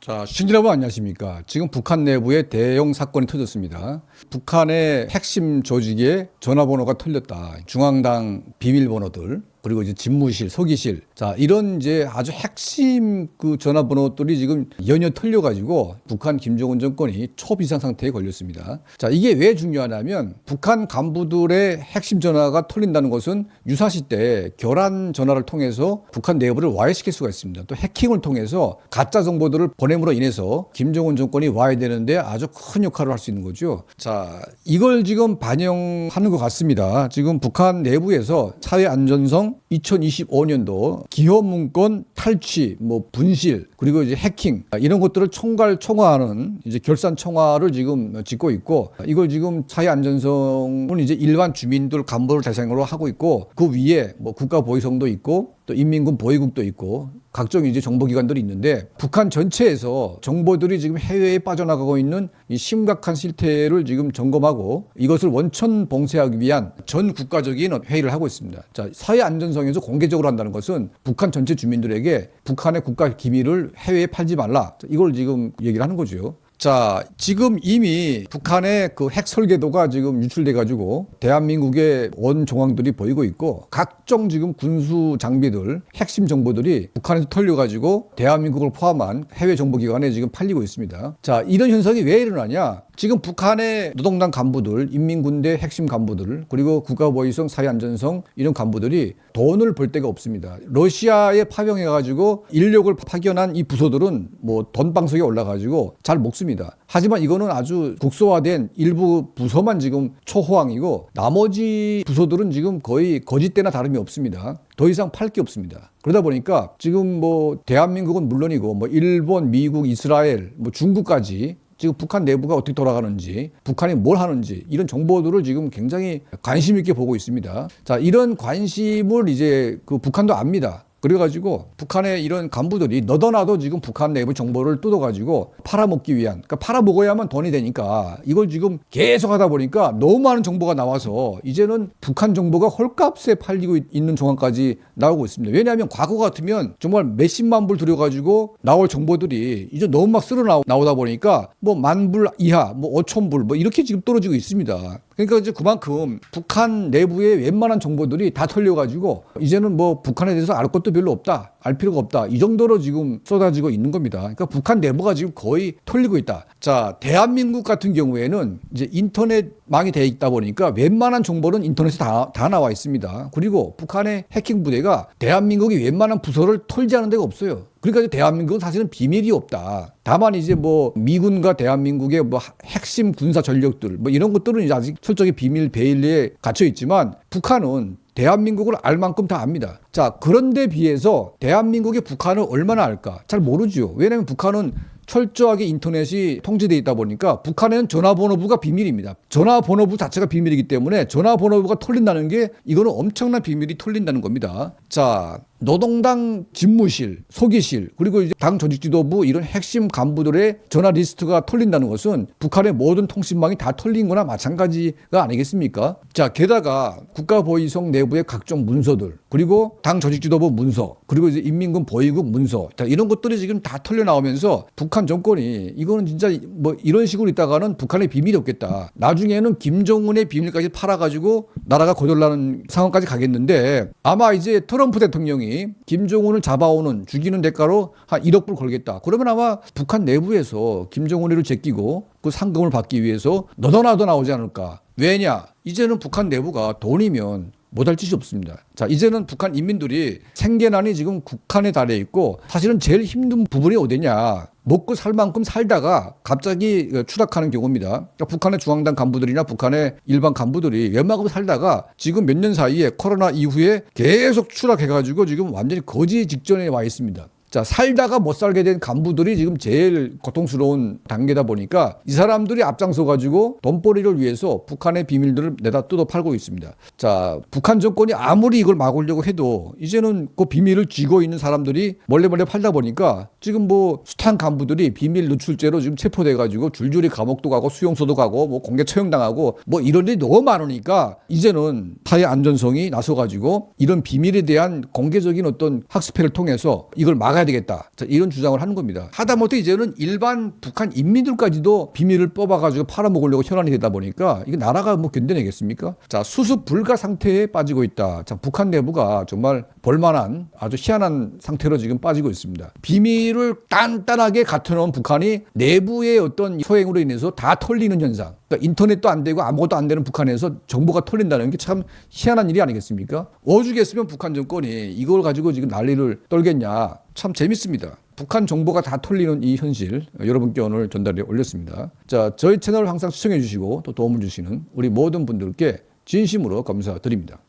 자, 시청자 여러분 안녕하십니까. 지금 북한 내부에 대형 사건이 터졌습니다. 북한의 핵심 조직의 전화번호가 털렸다. 중앙당 비밀번호들. 그리고 이제 집무실, 서기실. 자, 이런 이제 아주 핵심 그 전화번호들이 지금 연이어 털려가지고 북한 김정은 정권이 초비상 상태에 걸렸습니다. 자, 이게 왜 중요하냐면 북한 간부들의 핵심 전화가 털린다는 것은 유사시 때 결한 전화를 통해서 북한 내부를 와해시킬 수가 있습니다. 또 해킹을 통해서 가짜 정보들을 보냄으로 인해서 김정은 정권이 와야 되는데 아주 큰 역할을 할 수 있는 거죠. 자, 이걸 지금 반영하는 것 같습니다. 지금 북한 내부에서 사회 안전성 Então, 2025년도 기업 문건 탈취, 뭐 분실, 그리고 이제 해킹 이런 것들을 총괄 총화하는 이제 결산 총화를 지금 짓고 있고 이걸 지금 사회 안전성은 이제 일반 주민들 간부를 대상으로 하고 있고 그 위에 뭐 국가 보위성도 있고 또 인민군 보위국도 있고 각종 이제 정보기관들이 있는데 북한 전체에서 정보들이 지금 해외에 빠져나가고 있는 이 심각한 실태를 지금 점검하고 이것을 원천 봉쇄하기 위한 전 국가적인 회의를 하고 있습니다. 자, 사회 안전성 에서 공개적으로 한다는 것은 북한 전체 주민들에게 북한의 국가 기밀을 해외에 팔지 말라. 이걸 지금 얘기를 하는 거죠. 자, 지금 이미 북한의 그 핵 설계도가 지금 유출돼 가지고 대한민국의 원 정황들이 보이고 있고 각종 지금 군수 장비들, 핵심 정보들이 북한에서 털려 가지고 대한민국을 포함한 해외 정보 기관에 지금 팔리고 있습니다. 자, 이런 현상이 왜 일어나냐? 지금 북한의 노동당 간부들, 인민군대 핵심 간부들, 그리고 국가보위성, 사회안전성 이런 간부들이 돈을 벌 데가 없습니다. 러시아에 파병해 가지고 인력을 파견한 이 부서들은 뭐 돈방석에 올라 가지고 잘 먹습니다. 하지만 이거는 아주 국소화된 일부 부서만 지금 초호황이고 나머지 부서들은 지금 거의 거짓대나 다름이 없습니다. 더 이상 팔 게 없습니다. 그러다 보니까 지금 뭐 대한민국은 물론이고 뭐 일본, 미국, 이스라엘, 뭐 중국까지 지금 북한 내부가 어떻게 돌아가는지, 북한이 뭘 하는지 이런 정보들을 지금 굉장히 관심 있게 보고 있습니다. 자, 이런 관심을 이제 그 북한도 압니다. 그래가지고 북한의 이런 간부들이 너도나도 지금 북한 내부 정보를 뜯어가지고 팔아먹기 위한, 그러니까 팔아먹어야만 돈이 되니까 이걸 지금 계속 하다 보니까 너무 많은 정보가 나와서 이제는 북한 정보가 헐값에 팔리고 있는状況까지 나오고 있습니다. 왜냐하면 과거 같으면 정말 몇십만 불 들여가지고 나올 정보들이 이제 너무 막 쓸어 나오다 보니까 뭐 만 불 이하, 뭐 오천 불 뭐 이렇게 지금 떨어지고 있습니다. 그러니까 이제 그만큼 북한 내부의 웬만한 정보들이 다 털려가지고 이제는 뭐 북한에 대해서 알 것도 별로 없다. 알 필요가 없다. 이 정도로 지금 쏟아지고 있는 겁니다. 그러니까 북한 내부가 지금 거의 털리고 있다. 자, 대한민국 같은 경우에는 이제 인터넷망이 돼 있다 보니까 웬만한 정보는 인터넷에 다, 다 나와 있습니다. 그리고 북한의 해킹 부대가 대한민국이 웬만한 부서를 털지 않은 데가 없어요. 그러니까 대한민국은 사실은 비밀이 없다. 다만 이제 뭐 미군과 대한민국의 뭐 핵심 군사 전력들 뭐 이런 것들은 이제 아직 철저히 비밀 베일리에 갇혀 있지만 북한은 대한민국을 알 만큼 다 압니다. 자, 그런데 비해서 대한민국이 북한을 얼마나 알까? 잘 모르죠. 왜냐하면 북한은 철저하게 인터넷이 통제돼 있다 보니까 북한에는 전화번호부가 비밀입니다. 전화번호부 자체가 비밀이기 때문에 전화번호부가 털린다는 게 이거는 엄청난 비밀이 털린다는 겁니다. 자, 노동당 집무실, 소기실, 그리고 이제 당 조직 지도부 이런 핵심 간부들의 전화 리스트가 털린다는 것은 북한의 모든 통신망이 다 털린 거나 마찬가지가 아니겠습니까? 자, 게다가 국가보위성 내부의 각종 문서들, 그리고 당 조직 지도부 문서, 그리고 이제 인민군 보위국 문서, 자, 이런 것들이 지금 다 털려 나오면서 북한 정권이 이거는 진짜 뭐 이런 식으로 있다가는 북한의 비밀이 없겠다. 나중에는 김정은의 비밀까지 팔아가지고 나라가 거덜나는 상황까지 가겠는데 아마 이제 트럼프 대통령이 김정은을 잡아오는 죽이는 대가로 한 1억 불 걸겠다. 그러면 아마 북한 내부에서 김정은이를 제끼고 그 상금을 받기 위해서 너도나도 나오지 않을까. 왜냐? 이제는 북한 내부가 돈이면 못할 짓이 없습니다. 자, 이제는 북한 인민들이 생계난이 지금 국한에 달해 있고 사실은 제일 힘든 부분이 어디냐. 먹고 살 만큼 살다가 갑자기 추락하는 경우입니다. 그러니까 북한의 중앙당 간부들이나 북한의 일반 간부들이 웬만큼 살다가 지금 몇 년 사이에 코로나 이후에 계속 추락해가지고 지금 완전히 거지 직전에 와 있습니다. 자, 살다가 못 살게 된 간부들이 지금 제일 고통스러운 단계다 보니까 이 사람들이 앞장서 가지고 돈벌이를 위해서 북한의 비밀들을 내다 뜯어 팔고 있습니다. 자, 북한 정권이 아무리 이걸 막으려고 해도 이제는 그 비밀을 쥐고 있는 사람들이 몰래 몰래 팔다 보니까 지금 뭐 숱한 간부들이 비밀 누출죄로 지금 체포돼 가지고 줄줄이 감옥도 가고 수용소도 가고 뭐 공개 처형당하고 뭐 이런 일이 너무 많으니까 이제는 타의 안전성이 나서 가지고 이런 비밀에 대한 공개적인 어떤 학습회를 통해서 이걸 막 나가야 되겠다. 자, 이런 주장을 하는 겁니다. 하다못해 이제는 일반 북한 인민들까지도 비밀을 뽑아가지고 팔아먹으려고 현안이 되다 보니까 이게 나라가 뭐 견뎌내겠습니까? 자, 수습 불가 상태에 빠지고 있다. 자, 북한 내부가 정말 볼만한 아주 희한한 상태로 지금 빠지고 있습니다. 비밀을 단단하게 갖춰놓은 북한이 내부의 어떤 소행으로 인해서 다 털리는 현상. 그러니까 인터넷도 안 되고 아무것도 안 되는 북한에서 정보가 털린다는 게 참 희한한 일이 아니겠습니까? 오죽했으면 북한 정권이 이걸 가지고 지금 난리를 떨겠냐. 참 재밌습니다. 북한 정보가 다 털리는 이 현실 여러분께 오늘 전달해 올렸습니다. 자, 저희 채널을 항상 시청해 주시고 또 도움을 주시는 우리 모든 분들께 진심으로 감사드립니다.